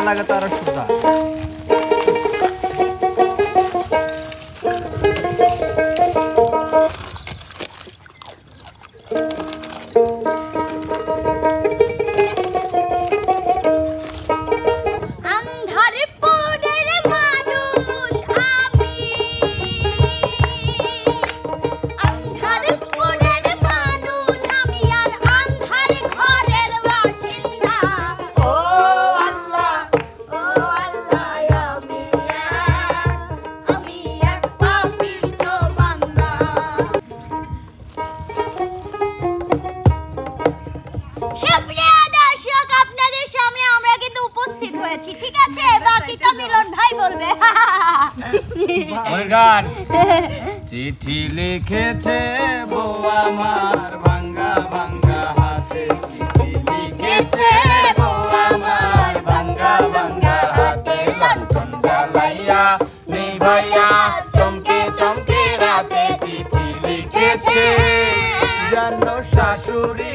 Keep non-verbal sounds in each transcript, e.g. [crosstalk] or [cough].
না লাগে তার সুপ্রিয় দর্শক আপনাদের সামনে আমরা কিন্তু উপস্থিত হয়েছি ঠিক আছে? বাকিটা মিলন ভাই বলবে। ওই গান [laughs] চিঠি লিখেছে বউ আমার ভাঙ্গা ভাঙ্গা হাতে। চিঠি লিখেছে বউ আমার ভাঙ্গা ভাঙ্গা হাতে। লণ্ঠন জ্বালাইয়া নিভাইয়া চমকে চমকে রাতে চিঠি লিখেছে। যেন শাশুড়ি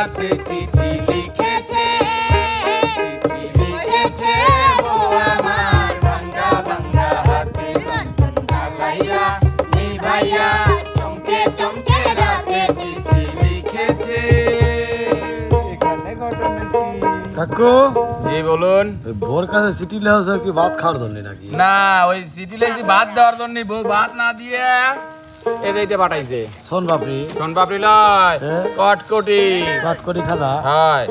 আছে চিঠি লিখেছে চিঠি লিখেছে বউ আমার ভাঙ্গা ভাঙ্গা হাতে। জ্বালাইয়া নিভাইয়া চমকে চমকে রাতে চিঠি লিখেছে। কাকু? জি বলুন। ভোর কাছে সিটি লেহাজ কি ভাত খাওয়ার জন্য নাকি? না ওই সিটি লেসি ভাত দেওয়ার জন্য ভাত না দিয়ে এ পাঠাইছে। সোন বাপরি। সোন বাপরি লয় কটকটি। কটকটি খাদা। হয়।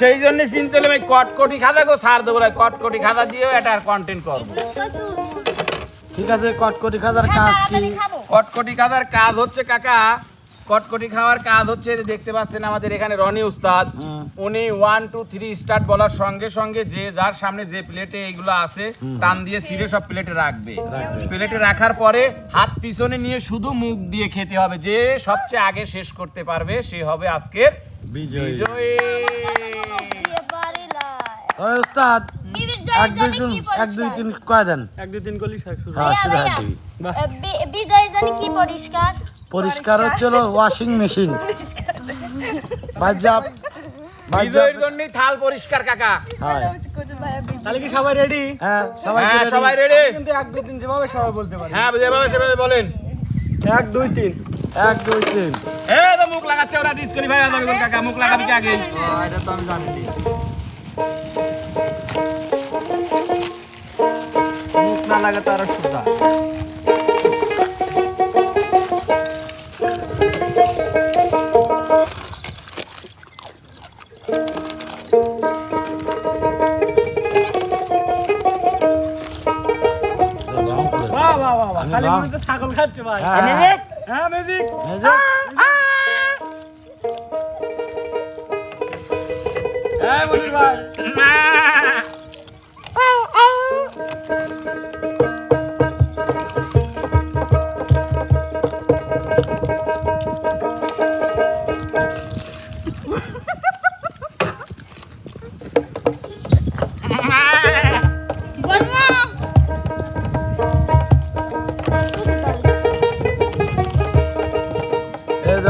সেই জন্য চিনতে আমি কটকটি খাদা গো সার দেবো কটকটি খাদা দিয়েও এটা কন্টেন্ট করব। ঠিক আছে কটকটি খাদার কাজ কি? কটকটি খাদার কাজ হচ্ছে কাকা কটকটি খাওয়ার কাজ হচ্ছে দেখতে পাচ্ছেন আমাদের এখানে রনি উস্তাদ। উনি ওয়ান টু থ্রি স্টার্ট বলার সঙ্গে সঙ্গে যে যার সামনে যে প্লেটে এগুলো আছে টান দিয়ে সিরে সব প্লেটে রাখবে। প্লেটে রাখার পরে হাত পিছনে নিয়ে শুধু মুখ দিয়ে খেতে হবে যে সবচেয়ে আগে শেষ করতে পারবে সে হবে আজকের বিজয়ী। বিজয়ী। উস্তাদ এক দুই তিন এক দুই তিন কয় দেন? এক দুই তিন করলি হ্যাঁ শুরু হয়েছি বিজয় জানি কি পরিষ্কার? পরিষ্কার হচ্ছিল ওয়াশিং মেশিন বিজয়ের জন্যই থাল পরিষ্কার কাকা। হ্যাঁ। তাহলে কি সবাই রেডি হ্যাঁ সবাই হ্যাঁ সবাই রেডি কিন্তু এক দুই তিন যেভাবে সবাই বলতে পারে। হ্যাঁ যেভাবে সেভাবে বলেন। এক দুই তিন। এক দুই তিন। এ তো মুখ লাগাচ্ছে ওরা একজন কাকা মুখ লাগাবি কি আগে? এটা তো আমি জানি। মুখ না লাগে তার সুদা ছাগল খাচ্ছে ভাই। হ্যাঁ, হ্যাঁ, হ্যাঁ ম্যাজিক। হ্যাঁ বলি ভাই।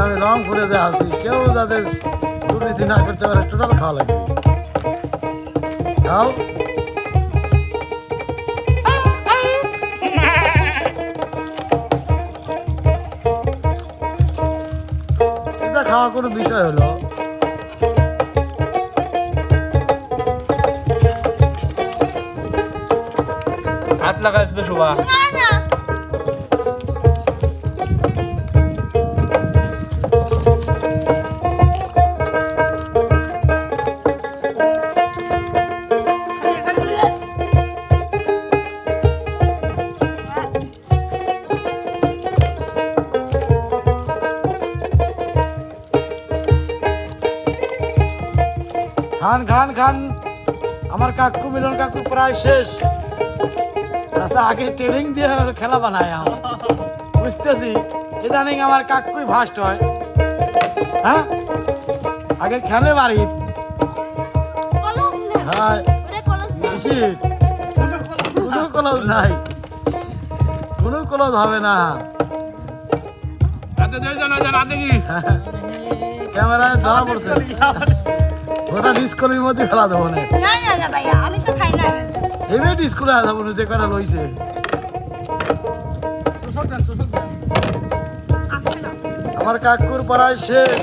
আমি রং করে যে আসি কেউ যাতে দুর্নীতি না করতে পারে টোটাল খাওয়া লাগবে। খাও। এটা খাওয়া কোনো বিষয় হলো? হাত লাগাচ্ছে তো শোভা। খান খান খান আমার কাকু মিলন কাকু প্রায় শেষ। রাস্তা আগে ট্রেনিং দিয়ে খেলা বানায় আমার বুঝতেছি? ইদানিং আমার কাকুই ফার্স্ট হয়। হ্যাঁ? আগে খেলে বাড়ি। হ্যাঁ। কোনো ক্লোজ নাই। কোনো ক্লোজ হবে না। কি ক্যামেরায় ধরা পড়ছে। ওটা ডিসকলির মধ্যে খেলা দেবো না। না না না ভাইয়া আমি তো খাই না। এবার ডিসকলে যে কটা লইছে। আমার কাকুর পড়ায় শেষ।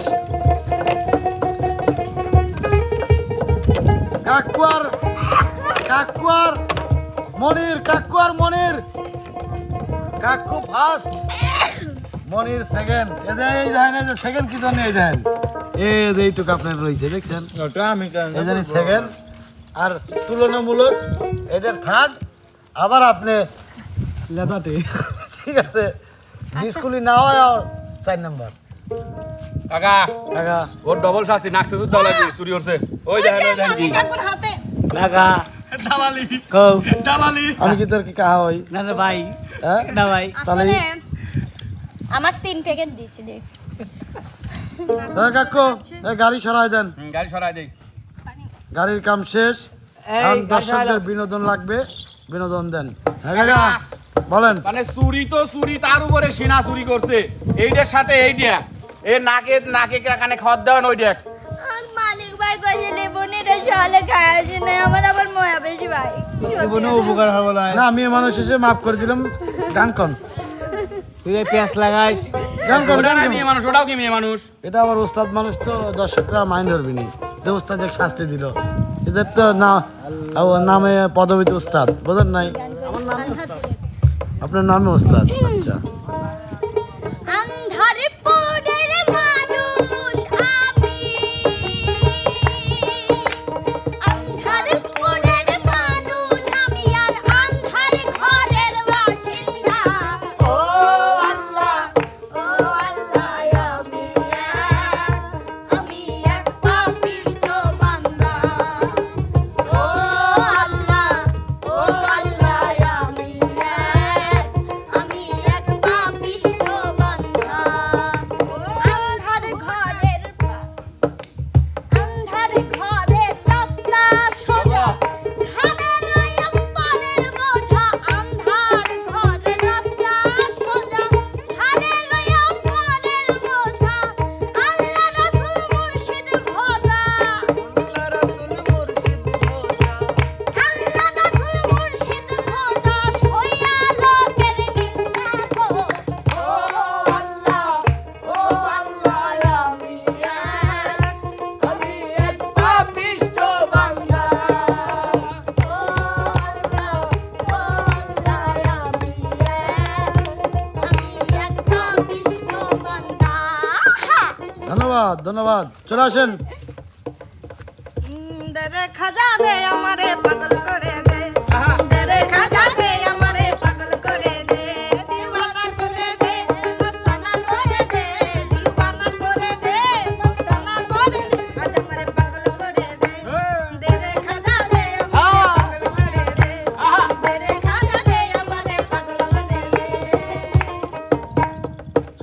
কাকুয়ার কাকুয়ার মনির কাকুয়ার মনির। কাকু ফার্স্ট মনির সেকেন্ড এই যে এই দেখেন এই যে সেকেন্ড কি জন্য এই দেখেন এইটুকু আপনার রয়েছে দেখছেন এই সেকেন্ড আর তুলনামূলক এটার থার্ড আবার আপনি লেদাতে ঠিক আছে ডিসকুলি না হয় চার নাম্বার কাকা কাকা ওর ডবল শাস্তি নাকছে দুধ চুরি করছে ওই দেখেন ওই দেখেন কি কাকুর হাতে দালালি কও দালালি আমি কি তোর কি কাহা হই না না ভাই হ্যাঁ না ভাই তাহলে আমার তিন প্যাকেট দিয়েছিলি কাকু এই গাড়ি সরাই দেন। গাড়ি সরাই দেই। গাড়ির কাম শেষ। এখন দর্শকদের বিনোদন লাগবে বিনোদন দেন। হ্যাঁ কাকা বলেন। মানে চুরি তো চুরি তার উপরে সিনা চুরি করছে। এইটার সাথে এইটা এ নাকে নাকে কানে খদ দেওয়ান ওই দেখ। মালিক ভাই কইছে লেবুনিটা শালে খাইছে না আমার আবার ময়া বেশি ভাই। কোনো উপকার হবে না। না আমি মানুষ এসে মাফ করে দিলাম। গান কন। তুই পেঁয়াজ লাগাইস। এটা আবার ওস্তাদ মানুষ তো দর্শকরা মাইন্ড ধরবি নি। যে ওস্তাদ এক শাস্তি দিল। এদের তো না নামে পদবিতে ওস্তাদ বোঝেন নাই? আপনার নামে ওস্তাদ আচ্ছা। ধন্যবাদ ধন্যবাদ। চলে আসেন। খাজা দে আমারে পাগল করে।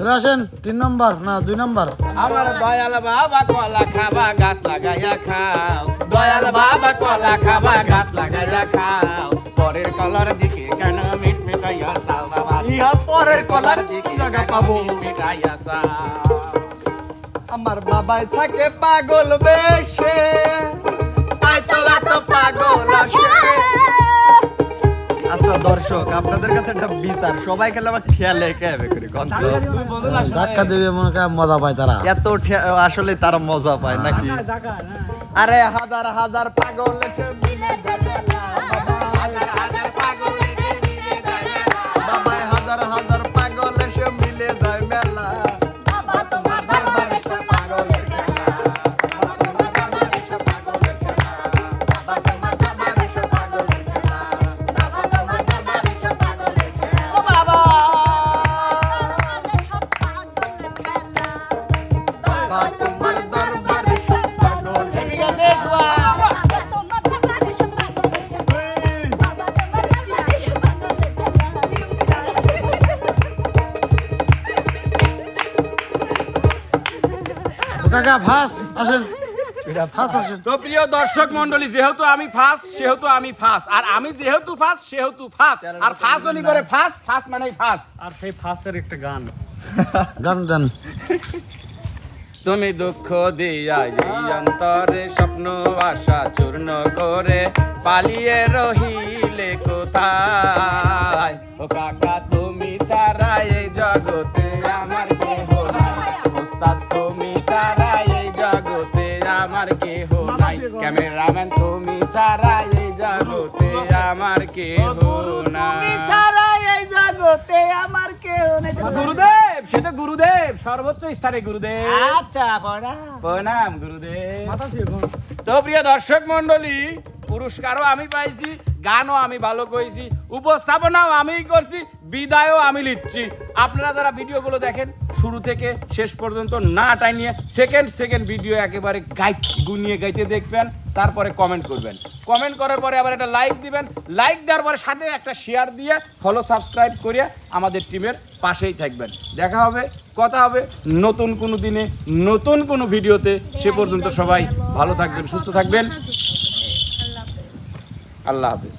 চলে আসেন তিন নম্বর না দুই নম্বর। আমার দয়াল বাবা কলা খাবা গাছ লাগাইয়া খাও। দয়াল বাবা কলা খাবা গাছ লাগাইয়া খাও। পরের কলার দিকে কেন মিট মিটাইয়া চাও বাবা? ইহা পরের কলার দিকে জায়গা পাবো। মিট মিটাইয়া চাও? আমার বাবাই থাকে পাগল বেশে। তাই তো পাগল আছে। আচ্ছা দর্শক আপনাদের কাছে একটা বিচার। সবাই খেলে আমার খেয়াল একে হবে করে ধাক্কা দেবে মনে করে মজা পায় তারা। এত ঠে- আসলে তারা মজা পায় নাকি? আরে হাজার হাজার পাগল কাকা ফাঁস আসেন। তো প্রিয় দর্শক মন্ডলী যেহেতু আমি ফার্স্ট সেহেতু আমি ফার্স্ট আর আমি যেহেতু ফার্স্ট সেহেতু ফার্স্ট আর ফার্স্ট উনি করে ফার্স্ট ফার্স্ট মানেই ফার্স্ট আর সেই ফাঁসের একটা গান। গান দেন তুমি দুঃখ দিয়া এই অন্তরে স্বপ্ন আশা চূর্ণ করে পালিয়ে রহিলে কোথায়? ও কাকা। কেহ নাই জগতে আমার কেউ নেই। গুরুদেব সেটা গুরুদেব সর্বোচ্চ স্থানে গুরুদেব। আচ্ছা প্রণাম। প্রণাম গুরুদেব। তো প্রিয় দর্শক মন্ডলী পুরস্কারও আমি পাইছি গানও আমি ভালো করেছি উপস্থাপনাও আমি করছি বিদায়ও আমি লিখছি আপনারা যারা ভিডিওগুলো দেখেন শুরু থেকে শেষ পর্যন্ত না টাইনিয়ে সেকেন্ড সেকেন্ড ভিডিও একেবারে গাই গুনিয়ে গাইতে দেখবেন তারপরে কমেন্ট করবেন। কমেন্ট করার পরে আবার একটা লাইক দিবেন। লাইক দেওয়ার পরে সাথে একটা শেয়ার দিয়ে ফলো সাবস্ক্রাইব করে আমাদের টিমের পাশেই থাকবেন। দেখা হবে কথা হবে নতুন কোনো দিনে নতুন কোনো ভিডিওতে। সে পর্যন্ত সবাই ভালো থাকবেন সুস্থ থাকবেন। আল্লাহ হাফেজ।